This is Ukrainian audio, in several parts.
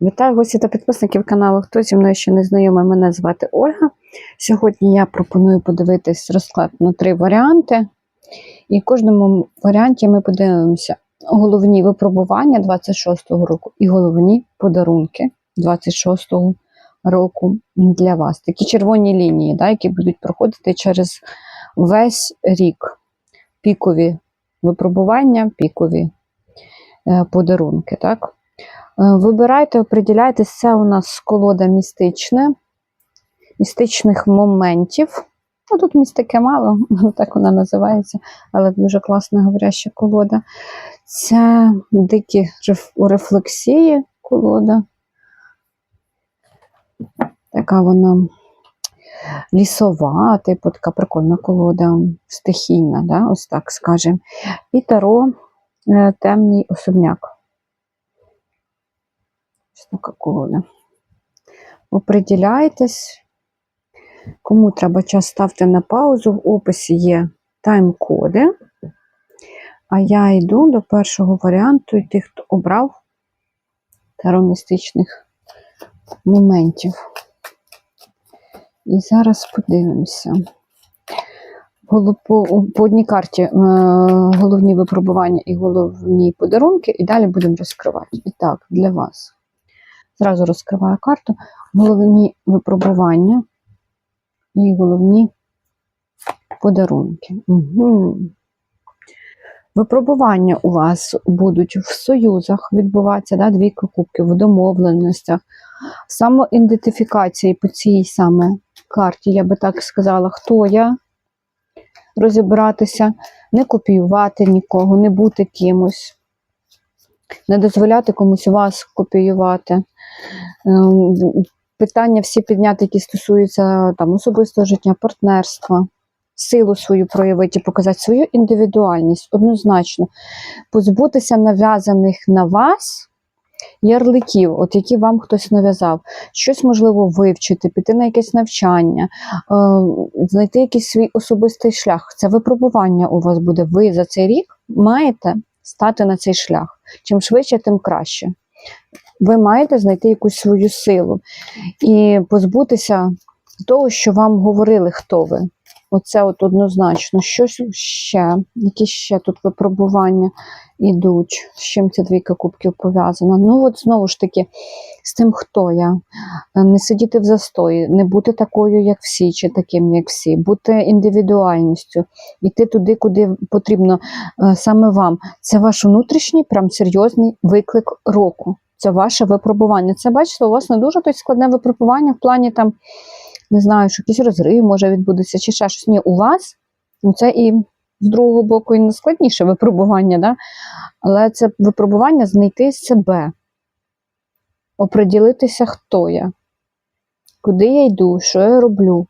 Вітаю гості та підписників каналу. Хто зі мною ще не знайомий, мене звати Ольга. Сьогодні я пропоную подивитись розклад на три варіанти. І в кожному варіанті ми подивимося головні випробування 26-го року і головні подарунки 26-го року для вас. Такі червоні лінії, да, які будуть проходити через весь рік. Пікові випробування, пікові е, подарунки. Так? Е, Вибирайте, оприділяйтесь, це у нас колода містичне, містичних моментів. Ну, тут містики мало, так вона називається, але дуже класна говоряща колода. Це дикі реф- рефлексії колода. Така вона лісова, типу така прикольна колода, стихійна, да? ось так скажемо. І таро е, темний особняк. Ось така. Оприділяйтесь. Кому треба час ставте на паузу. В описі є тайм-коди. А я йду до першого варіанту і тих, хто обрав таромістичних моментів. І зараз подивимося. По, по одній карті е, головні випробування і головні подарунки, і далі будемо розкривати. І так, для вас. Зразу розкриваю карту. Головні випробування і головні подарунки. Угу. Випробування у вас будуть в союзах відбуватися, да, двійка кубків, в домовленостях, самоідентифікації по цій саме карті, я би так сказала, хто я, розібратися, не копіювати нікого, не бути кимось, не дозволяти комусь вас копіювати. Ем, Питання всі підняти, які стосуються там, особистого життя, партнерства, силу свою проявити, показати свою індивідуальність однозначно, позбутися нав'язаних на вас ярликів, от які вам хтось нав'язав, щось можливо вивчити, піти на якесь навчання, е, знайти якийсь свій особистий шлях. Це випробування у вас буде. Ви за цей рік маєте стати на цей шлях. Чим швидше, тим краще. Ви маєте знайти якусь свою силу і позбутися того, що вам говорили, хто ви. Оце от однозначно. Щось ще, які ще тут випробування ідуть, з чим ця двійка кубків пов'язана. Ну, от знову ж таки, з тим, хто я. Не сидіти в застої, не бути такою, як всі, чи таким, як всі, бути індивідуальністю, йти туди, куди потрібно е, саме вам. Це ваш внутрішній, прям серйозний виклик року. Це ваше випробування. Це бачите, у вас не дуже то складне випробування в плані там, не знаю, що якийсь розрив може відбудеться, чи ще щось. Ні, у вас ну, це і з другого боку і не складніше випробування, да? але це випробування знайти себе, оприділитися, хто я, куди я йду, що я роблю,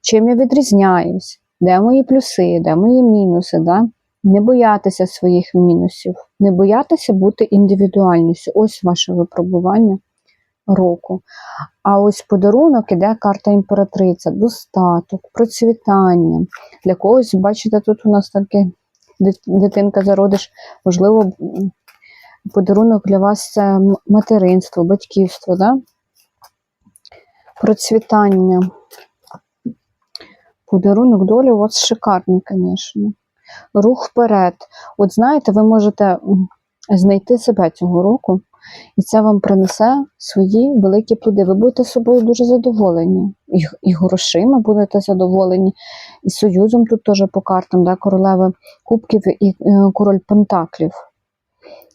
чим я відрізняюсь, де мої плюси, де мої мінуси. Да? Не боятися своїх мінусів, не боятися бути індивідуальністю. Ось ваше випробування року. А ось подарунок іде карта імператриця, достаток, процвітання. Для когось, бачите, тут у нас таке дитинка зародиш, можливо, подарунок для вас це материнство, батьківство, да? процвітання. Подарунок долі у вас шикарний, звісно. Рух вперед. От знаєте, ви можете знайти себе цього року, і це вам принесе свої великі плоди. Ви будете собою дуже задоволені. І, і грошима будете задоволені, і союзом тут теж по картам, да, королеви кубків і е, король пентаклів.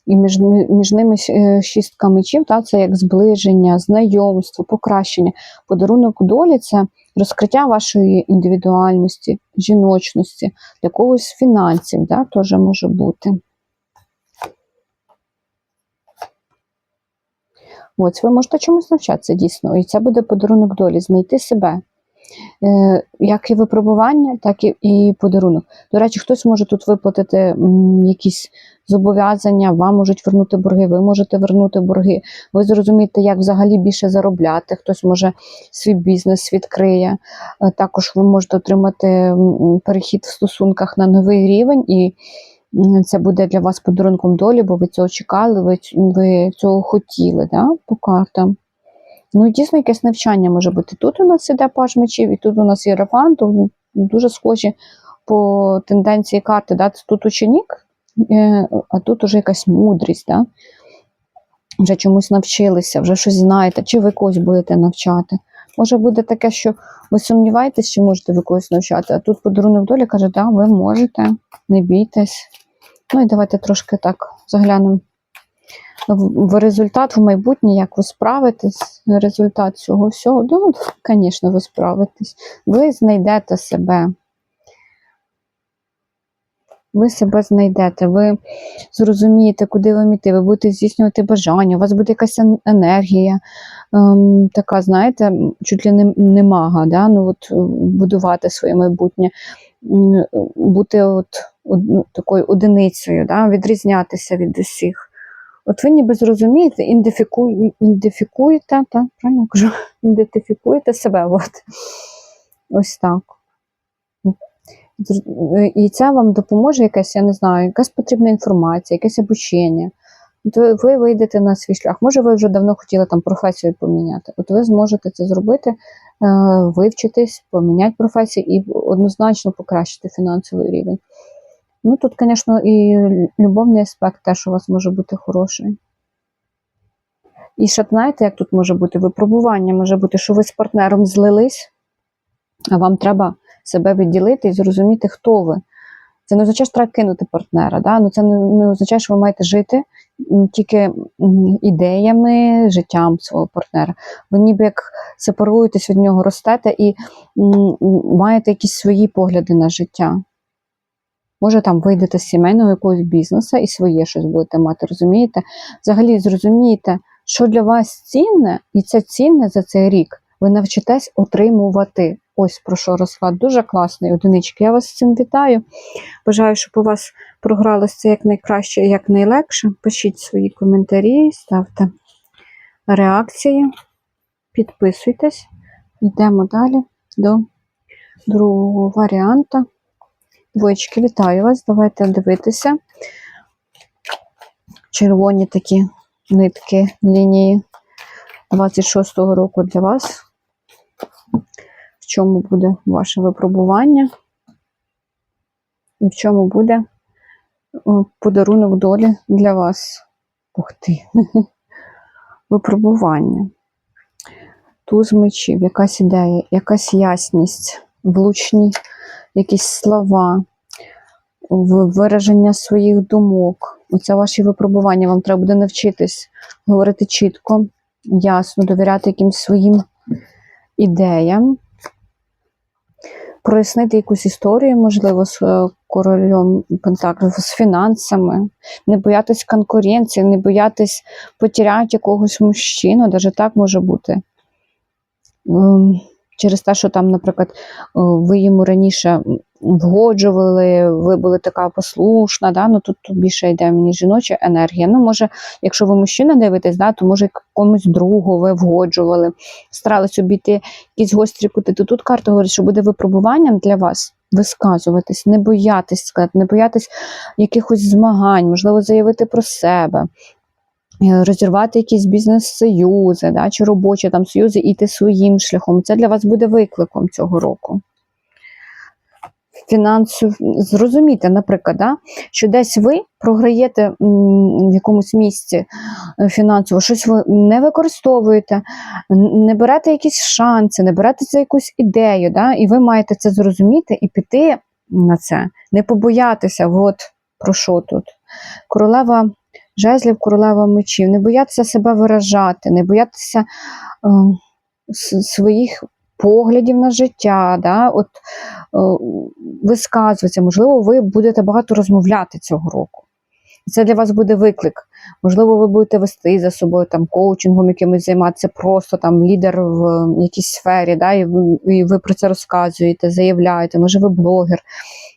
І між, між ними е, шістка мечів, та, це як зближення, знайомство, покращення. Подарунок долі це розкриття вашої індивідуальності, жіночності, для когось фінансів, да, теж може бути. Ось ви можете чомусь навчатися дійсно, і це буде подарунок долі, знайти себе. Е, Як і випробування, так і, і подарунок. До речі, хтось може тут виплатити якісь зобов'язання, вам можуть вернути борги, ви можете вернути борги. Ви зрозумієте, як взагалі більше заробляти. Хтось може свій бізнес відкриє. Е, Також ви можете отримати перехід в стосунках на новий рівень і Це буде для вас подарунком долі, бо ви цього чекали, ви, ви цього хотіли, да? по картам. Ну, і дійсно, якесь навчання може бути. Тут у нас іде паж мечів, і тут у нас єрафант, то дуже схожі по тенденції карти. Да? Тут ученик, е, а тут уже якась мудрість. Да? Вже чомусь навчилися, вже щось знаєте, чи ви когось будете навчати. Може буде таке, що ви сумніваєтесь, чи можете ви когось навчати, а тут подарунок долі каже, да, ви можете, не бійтесь. Ну і давайте трошки так заглянемо в, результат в майбутнє, як ви справитесь, результат цього всього. Ну, звісно, ви справитесь. Ви знайдете себе. Ви себе знайдете, ви зрозумієте, куди вам іти, ви будете здійснювати бажання, у вас буде якась енергія, ем, така, знаєте, чуть ли не, не мага, да? ну, от, будувати своє майбутнє, бути от, такою одиницею, да? відрізнятися від усіх. От ви ніби зрозумієте, ідентифіку... ідентифікуєте, так, правильно кажу, ідентифікуєте себе. От. Ось так. І це вам допоможе якась, я не знаю, якась потрібна інформація, якесь обучення. Ви, ви вийдете на свій шлях. Може, ви вже давно хотіли там професію поміняти. От ви зможете це зробити, е, вивчитись, поміняти професію і однозначно покращити фінансовий рівень. Ну, тут, звісно, і любовний аспект теж у вас може бути хороший. І ще знаєте, як тут може бути випробування? Може бути, що ви з партнером злились, а вам треба себе відділити і зрозуміти, хто ви. Це не означає, що треба кинути партнера. Да? Ну, це не, означає, що ви маєте жити тільки ідеями, життям свого партнера. Ви ніби як сепаруєтесь від нього, ростете і маєте якісь свої погляди на життя. Може, там вийдете з сімейного якогось бізнесу і своє щось будете мати, розумієте? Взагалі зрозумієте, що для вас цінне, і це цінне за цей рік. Ви навчитесь отримувати. Ось про що розклад. Дуже класний одинички. Я вас з цим вітаю. Бажаю, щоб у вас програлося це якнайкраще і якнайлегше. Пишіть свої коментарі, ставте реакції, підписуйтесь. Йдемо далі до другого варіанта. Двоєчки, вітаю вас. Давайте дивитися. Червоні такі нитки лінії 26-го року для вас. В чому буде ваше випробування? І в чому буде подарунок долі для вас? Ух ти! Випробування. Туз мечів, якась ідея, якась ясність, влучні якісь слова, вираження своїх думок. Оце ваші випробування. Вам треба буде навчитись говорити чітко, ясно, довіряти якимсь своїм ідеям, прояснити якусь історію, можливо, з е, королем Пентаклів, з фінансами, не боятись конкуренції, не боятись потеряти якогось мужчину, навіть так може бути. Через те, що там, наприклад, е, ви йому раніше вгоджували, ви були така послушна, да? ну тут, тут більше йде мені жіноча енергія. Ну, може, якщо ви мужчина дивитесь, да, то може комусь другу ви вгоджували, старались обійти якісь гострі кути. То тут карта говорить, що буде випробуванням для вас висказуватись, не боятись сказати, не боятись якихось змагань, можливо, заявити про себе. Е, Розірвати якісь бізнес-союзи да, чи робочі там союзи і йти своїм шляхом. Це для вас буде викликом цього року. Фінансу зрозумійте, наприклад, да, що десь ви програєте в якомусь місці е, фінансово, щось ви не використовуєте, не берете якісь шанси, не берете за якусь ідею, да, і ви маєте це зрозуміти і піти на це, не побоятися. От про що тут? Королева жезлів, королева мечів, не боятися себе виражати, не боятися е, своїх поглядів на життя, да, от, е, висказуватися. Можливо, ви будете багато розмовляти цього року. Це для вас буде виклик. Можливо, ви будете вести за собою там коучингом якимось займатися, просто там лідер в е, якійсь сфері, да, і, ви, і ви про це розказуєте, заявляєте, може ви блогер.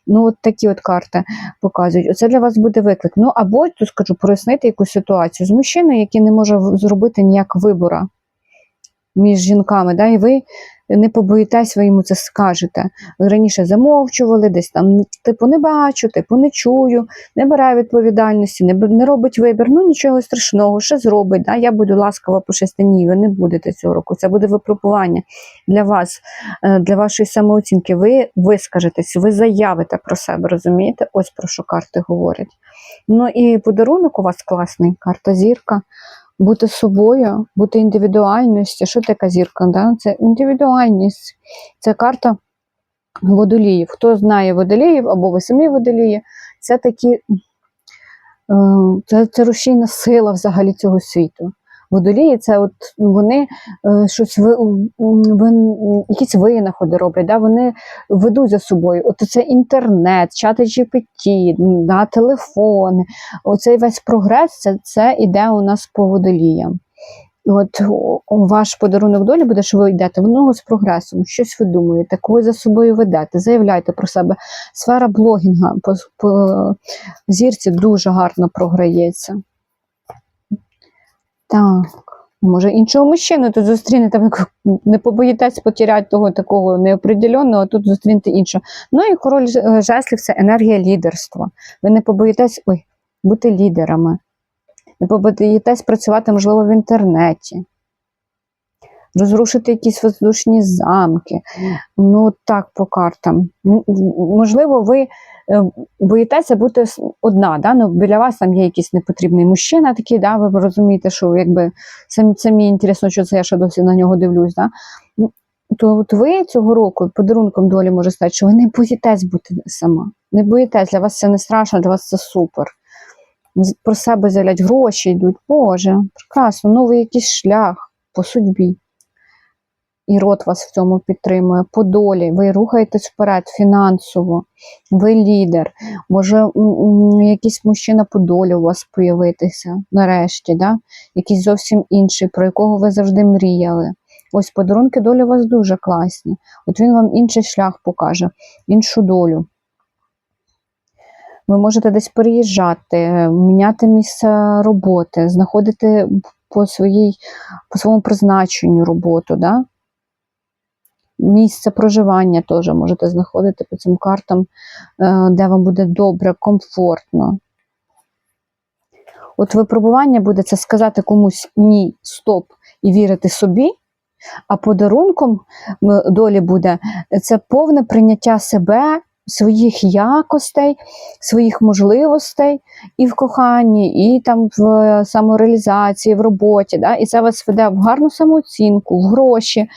Ну, от такі от карти показують. Оце для вас буде виклик. Ну, або тут скажу, прояснити якусь ситуацію з мужчиною, який не може зробити ніяк вибора між жінками. Да, і ви не побоїтесь, ви йому це скажете. Ви раніше замовчували, десь там, типу, не бачу, типу, не чую, не бере відповідальності, не, не робить вибір. Ну нічого страшного, що зробить. Да? Я буду ласкава по шестині, ви не будете цього року. Це буде випробування для вас, е, для вашої самооцінки. Ви вискажетесь, ви заявите про себе, розумієте? Ось про що карти говорять. Ну і подарунок у вас класний, карта зірка. Бути собою, бути індивідуальністю. Що таке зірка? Да? Це індивідуальність. Це карта водоліїв. Хто знає водоліїв або ви самі водолії, це такі е, це, це рушійна сила взагалі цього світу. Водолії це от вони е, щось ви, якісь винаходи роблять, да? вони ведуть за собою. От це інтернет, чати GPT, да, телефони. Оцей весь прогрес це, це іде у нас по водоліям. От ваш подарунок долі буде, що ви йдете в ногу з прогресом, щось ви думаєте, когось за собою ведете, заявляйте про себе. Сфера блогінга по, по зірці дуже гарно програється. Так. Може, іншого мужчину тут зустрінете, не побоїтесь потеряти того такого неопределенного, а тут зустрінете іншого. Ну і король е, жеслів це енергія лідерства. Ви не побоїтесь ой, бути лідерами, не побоїтесь працювати, можливо, в інтернеті, розрушити якісь воздушні замки. Ну, так, по картам. Можливо, ви боїтеся бути одна, да? ну, біля вас там є якийсь непотрібний мужчина такий, да? ви розумієте, що якби самі, самі інтересно, що це я ще досі на нього дивлюсь. Да? Ну, То от ви цього року подарунком долі може стати, що ви не боїтесь бути сама. Не боїтесь, для вас це не страшно, для вас це супер. Про себе з'являть гроші йдуть. Боже, прекрасно, новий якийсь шлях по судьбі. І рот вас в цьому підтримує, по долі, ви рухаєтесь вперед фінансово, ви лідер. Може, якийсь мужчина по долі у вас появитися нарешті, да? якийсь зовсім інший, про якого ви завжди мріяли. Ось подарунки долі у вас дуже класні. От він вам інший шлях покаже, іншу долю. Ви можете десь переїжджати, міняти місце роботи, знаходити по, своїй, по своєму призначенню роботу. Да? Місце проживання теж можете знаходити по цим картам, е, де вам буде добре, комфортно. От випробування буде це сказати комусь ні, стоп і вірити собі. А подарунком долі буде це повне прийняття себе, своїх якостей, своїх можливостей і в коханні, і там в е, самореалізації, в роботі. Да? І це вас веде в гарну самооцінку, в гроші,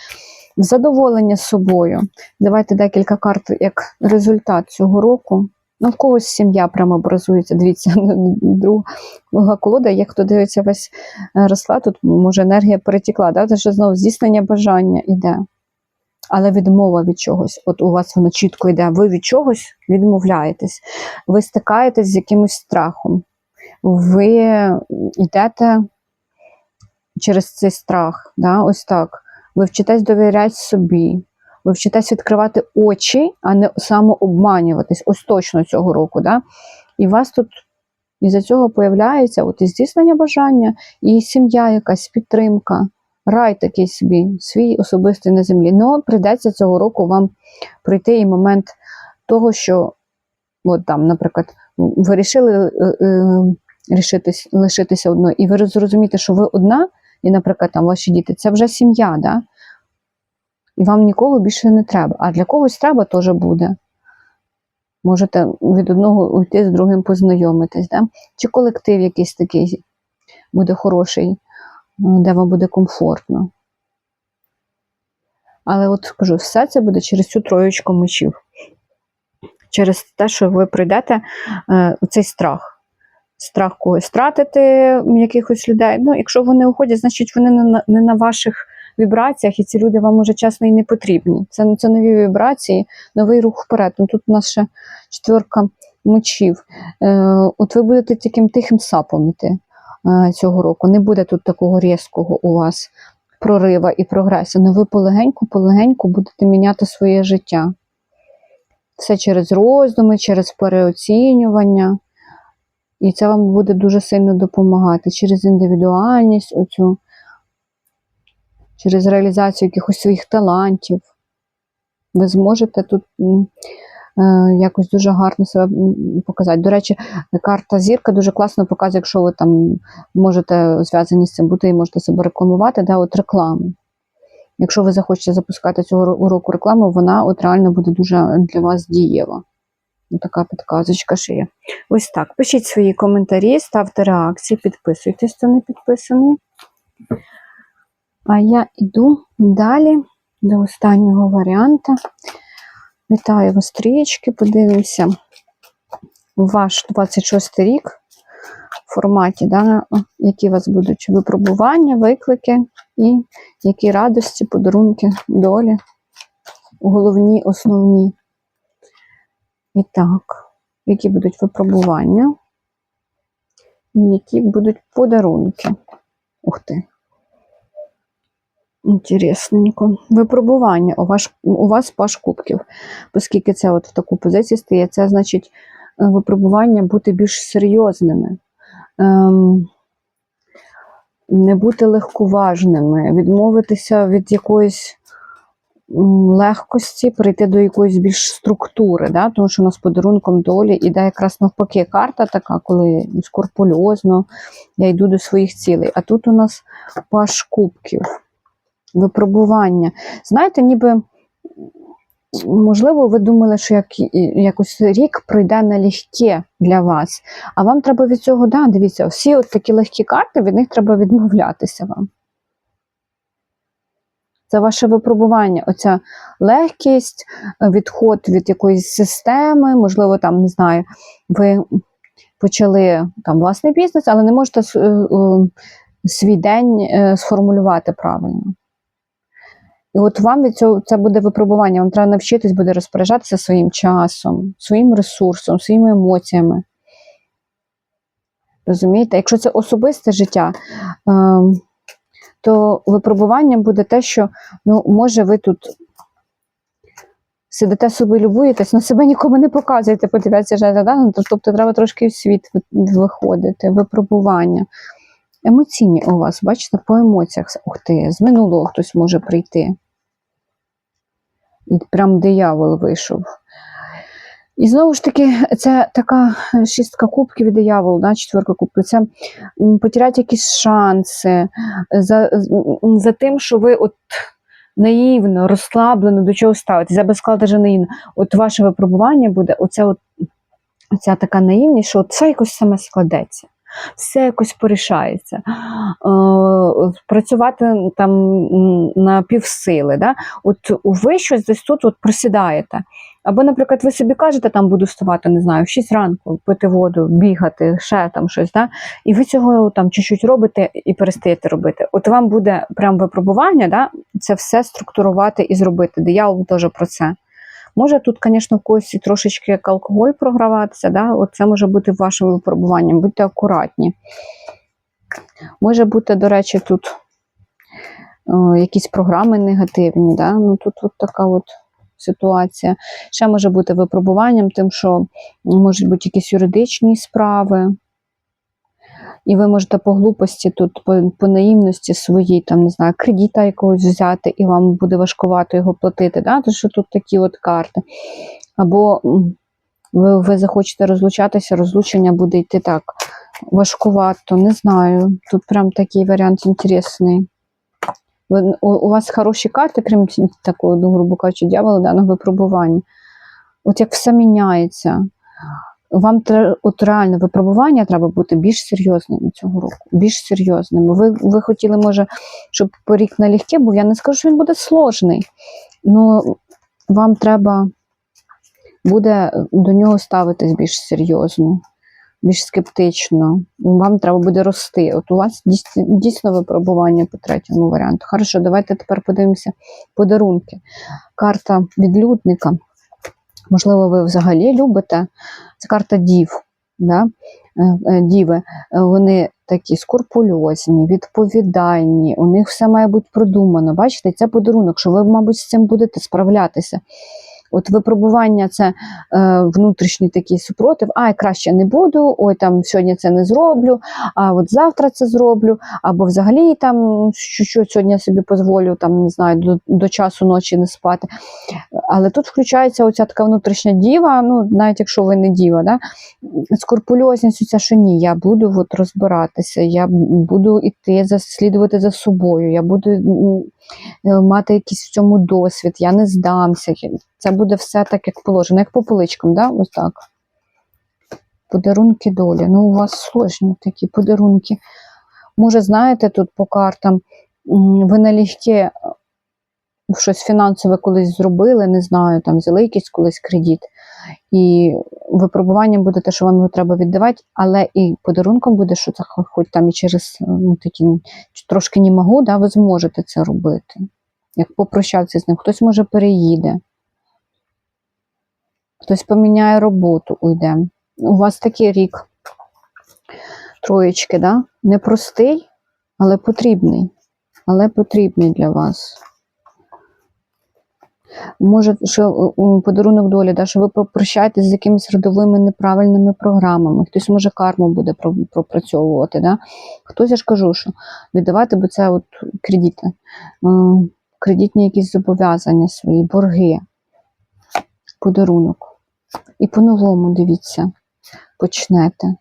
задоволення собою. Давайте декілька карт як результат цього року. Ну, в когось сім'я прямо образується. Дивіться, друга колода, як хто дивиться весь е, розклад, тут може енергія перетекла, да? Те, що знову здійснення бажання іде. Але відмова від чогось. От у вас воно чітко йде. Ви від чогось відмовляєтесь, ви стикаєтесь з якимось страхом. Ви йдете через цей страх. Да? Ось так. Ви вчитесь довіряти собі, ви вчитесь відкривати очі, а не самообманюватись. Ось точно цього року. Да? І вас тут із-за цього появляється от і здійснення бажання, і сім'я якась підтримка, рай такий собі, свій особистий на землі. Ну, прийдеться цього року вам пройти і момент того, що, от там, наприклад, ви вирішили е, е, лишитися одною, і ви зрозумієте, що ви одна, і, наприклад, там ваші діти, це вже сім'я, да? І вам нікого більше не треба. А для когось треба теж буде. Можете від одного уйти з другим познайомитись, да? чи колектив якийсь такий буде хороший, де вам буде комфортно. Але от кажу, все це буде через цю троєчку мечів. Через те, що ви пройдете е, цей страх. Страх когось втратити якихось людей. Ну, якщо вони уходять, значить вони не на, не на ваших вібраціях, і ці люди вам уже чесно і не потрібні. Це, це нові вібрації, новий рух вперед. Ну, тут у нас ще четверка мечів. Е, от ви будете таким тихим сапом іти е, цього року. Не буде тут такого різкого у вас прорива і прогресу. Ну ви полегеньку-полегеньку будете міняти своє життя. Все через роздуми, через переоцінювання. І це вам буде дуже сильно допомагати через індивідуальність, оцю через реалізацію якихось своїх талантів. Ви зможете тут е, якось дуже гарно себе показати. До речі, карта зірка дуже класно показує, якщо ви там можете зв'язані з цим бути і можете себе рекламувати, да, от рекламу. Якщо ви захочете запускати цього уроку рекламу, вона от реально буде дуже для вас дієва. Така підказочка ще є. Ось так. Пишіть свої коментарі, ставте реакції, підписуйтесь, хто не підписаний. А я йду далі до останнього варіанта. Вітаю вас, стрічки, подивимося ваш 26 рік в форматі, да, які у вас будуть випробування, виклики і які радості, подарунки, долі, головні, основні. І так, які будуть випробування, і які будуть подарунки. Ух ти. Інтересненько. Випробування у, ваш, у вас паш кубків. Оскільки це от в таку позицію стає, це значить е, випробування бути більш серйозними. Ем, не бути легковажними, відмовитися від якоїсь легкості, прийти до якоїсь більш структури, да? тому що у нас подарунком долі іде якраз навпаки карта така, коли скорпульозно я йду до своїх цілей. А тут у нас паш кубків, випробування. Знаєте, ніби. Можливо, ви думали, що як, якось рік пройде налегке для вас, а вам треба від цього, да, дивіться, всі от такі легкі карти, від них треба відмовлятися вам. Це ваше випробування, оця легкість, відход від якоїсь системи, можливо, там, не знаю, ви почали там власний бізнес, але не можете е, е, свій день е, сформулювати правильно. І от вам від цього це буде випробування. Вам треба навчитись буде розпоряджатися своїм часом, своїм ресурсом, своїми емоціями. Розумієте? Якщо це особисте життя, ем, то випробування буде те, що ну, може ви тут сидите собі, любуєтесь, на себе нікому не показуєте, подивіться, життя, да? Ну, тобто треба трошки в світ виходити, випробування. Емоційні у вас, бачите, по емоціях. Ух ти, з минулого хтось може прийти. І прям диявол вийшов. І знову ж таки, це така шістка кубків диявол, да, четверка кубків. Це м, потерять якісь шанси за, за тим, що ви от наївно, розслаблено до чого ставитесь. Я би сказала, наївно. От ваше випробування буде оця, от, оця така наївність, що все якось саме складеться. Все якось порішається. Е, працювати там на півсили. Да? От ви щось десь тут от просідаєте. Або, наприклад, ви собі кажете, там буду вставати, не знаю, в 6 ранку, пити воду, бігати, ще там щось, да? і ви цього там чуть-чуть робите і перестаєте робити. От вам буде прям випробування, да? це все структурувати і зробити. Диявол теж про це. Може тут, звісно, в когось трошечки як алкоголь програватися, да? Це може бути вашим випробуванням. Будьте акуратні. Може бути, до речі, тут о, якісь програми негативні. Да? Ну, тут от така от ситуація. Ще може бути випробуванням, тим, що можуть бути якісь юридичні справи. І ви можете по глупості тут, по, по наївності своїй, там, не знаю, кредита якогось взяти, і вам буде важкувато його платити. Да? Тому що тут такі от карти. Або ви, ви захочете розлучатися, розлучення буде йти так важкувато, не знаю. Тут прям такий варіант інтересний. У, вас хороші карти, крім такого, ну, грубо кажучи, дьявола, да, випробування. От як все міняється. Вам от реально випробування треба бути більш серйозними цього року. Більш серйозними. Ви, ви хотіли, може, щоб рік налегке був. Я не скажу, що він буде сложний. Ну, вам треба буде до нього ставитись більш серйозно, більш скептично. Вам треба буде рости. От у вас дійс- дійсно випробування по третьому варіанту. Хорошо, давайте тепер подивимося подарунки. Карта відлюдника. Можливо, ви взагалі любите. Це карта дів. Да? Е, е, Діви, Е, вони такі скурпульозні, відповідальні, у них все має бути продумано. Бачите, це подарунок, що ви, мабуть, з цим будете справлятися. От випробування це е, внутрішній такий супротив, ай, краще не буду, ой, там сьогодні це не зроблю, а от завтра це зроблю, або взагалі там що, що сьогодні собі дозволю, там не знаю, до, до часу ночі не спати. Але тут включається оця така внутрішня діва, ну навіть якщо ви не діва, да? скрупульозність, оця, що ні, я буду от розбиратися, я буду йти за слідувати за собою, я буду мати якийсь в цьому досвід, я не здамся. Це буде все так, як положено, як по поличкам, да? ось так. Подарунки долі. Ну, у вас сложні такі подарунки. Може, знаєте, тут по картам ви налегке щось фінансове колись зробили, не знаю, там взяли якийсь колись кредит, і випробування буде те, що вам його треба віддавати, але і подарунком буде, що це хоч там і через ну, такі трошки не можу, да, ви зможете це робити. Як попрощатися з ним, хтось може переїде, хтось поміняє роботу, уйде. У вас такий рік троєчки, да? непростий, але потрібний. Але потрібний для вас. Може, що подарунок долі, да, що ви попрощаєтесь з якимись родовими неправильними програмами, хтось може карму буде пропрацьовувати. Да? Хтось я ж кажу, що віддавати, бо це от кредити, кредитні якісь зобов'язання свої, борги, подарунок. І по-новому дивіться, почнете.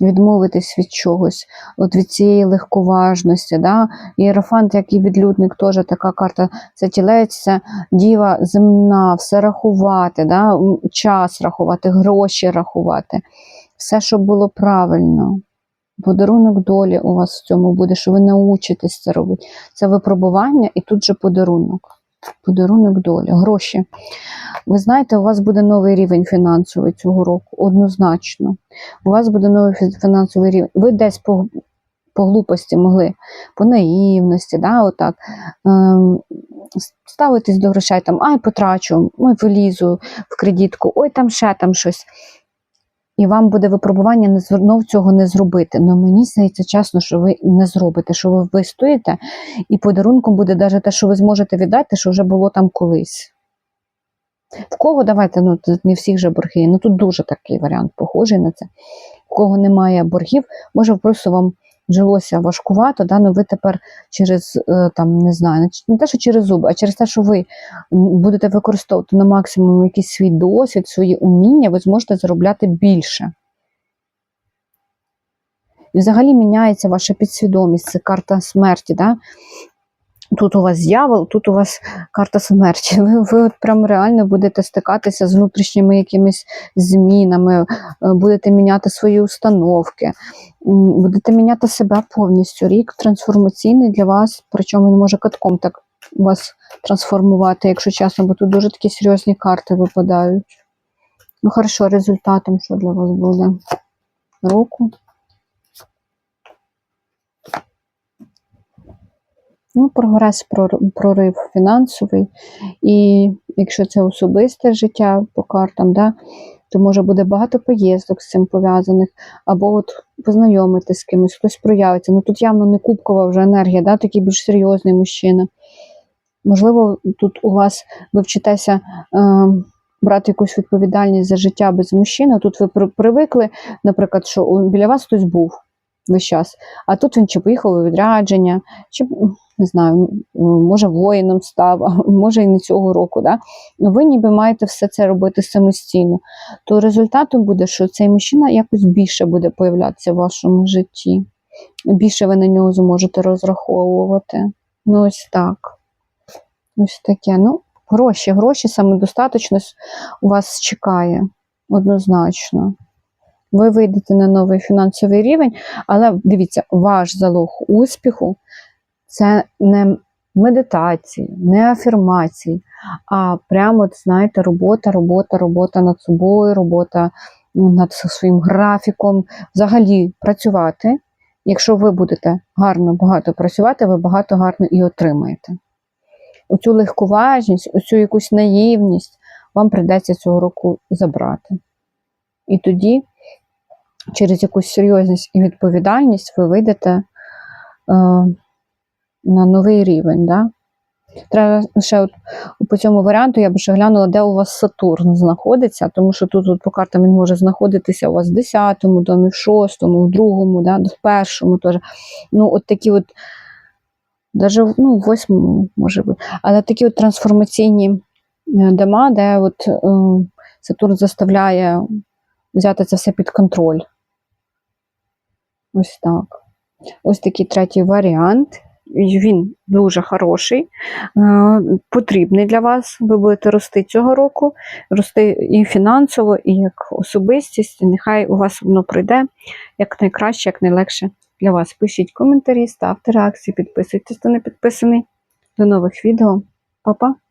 Відмовитись від чогось, от від цієї легковажності. Да? Єрофант, як і відлюдник, теж така карта. Це тілець, це діва земна, все рахувати, да? час рахувати, гроші рахувати. Все, щоб було правильно. Подарунок долі у вас в цьому буде, що ви научитесь це робити. Це випробування і тут же подарунок. Подарунок долі, гроші. Ви знаєте, у вас буде новий рівень фінансовий цього року, однозначно. У вас буде новий фінансовий рівень. Ви десь по, по глупості могли, по наївності, да, отак, ем, ставитись до грошей, там, ай, потрачу, ой, вилізу в кредитку, ой, там ще там щось. І вам буде випробування не знов цього не зробити. Ну мені здається чесно, що ви не зробите, що ви вистоїте, і подарунком буде навіть те, що ви зможете віддати, що вже було там колись. В кого давайте, ну не всіх же борги. Ну тут дуже такий варіант похожий на це. В кого немає боргів, може просто вам жилося важкувато, да? ну ви тепер через е, там не знаю, не те, що через зуби, а через те, що ви будете використовувати на максимум якийсь свій досвід, свої уміння, ви зможете заробляти більше. І взагалі міняється ваша підсвідомість, це карта смерті. Да? Тут у вас дьявол, тут у вас карта смерті. Ви, ви от прям реально будете стикатися з внутрішніми якимись змінами, е, будете міняти свої установки, будете міняти себе повністю. Рік трансформаційний для вас, причому він може катком так вас трансформувати, якщо чесно, бо тут дуже такі серйозні карти випадають. Ну, хорошо, результатом що для вас буде? Року. Ну, прогрес, прорив фінансовий. І якщо це особисте життя по картам, да, то може буде багато поїздок з цим пов'язаних, або от познайомитись з кимось, хтось проявиться. Ну тут явно не кубкова вже енергія, да, такий більш серйозний мужчина. Можливо, тут у вас ви вчитеся. Е, Брати якусь відповідальність за життя без мужчини. Тут ви привикли, наприклад, що біля вас хтось був весь час, а тут він чи поїхав у відрядження, чи не знаю, може воїном став, може і не цього року. Да? Ви ніби маєте все це робити самостійно. То результатом буде, що цей мужчина якось більше буде появлятися в вашому житті. Більше ви на нього зможете розраховувати. Ну, ось так. Ось таке. Ну, гроші, гроші, самодостаточність у вас чекає однозначно. Ви вийдете на новий фінансовий рівень, але дивіться, ваш залог успіху це не медитації, не афірмації, а прямо, знаєте, робота, робота, робота над собою, робота ну, над своїм графіком. Взагалі працювати. Якщо ви будете гарно багато працювати, ви багато гарно і отримаєте. Оцю легковажність, оцю якусь наївність вам прийдеться цього року забрати. І тоді, через якусь серйозність і відповідальність, ви вийдете е, на новий рівень. Да? Треба ще от по цьому варіанту я б ще глянула, де у вас Сатурн знаходиться, тому що тут от по картам він може знаходитися у вас в 10-му домі, в 6-му, в 2-му, да, в першому теж. Ну, от такі от, навіть ну, в 8-му може бути. Але такі от трансформаційні е, дома, де от, е, Сатурн заставляє взяти це все під контроль. Ось так. Ось такий третій варіант. Він дуже хороший, е, потрібний для вас. Ви будете рости цього року, рости і фінансово, і як особистість. Нехай у вас воно пройде як найкраще, як найлегше для вас. Пишіть коментарі, ставте реакції, підписуйтесь, хто не підписаний. До нових відео. Па-па!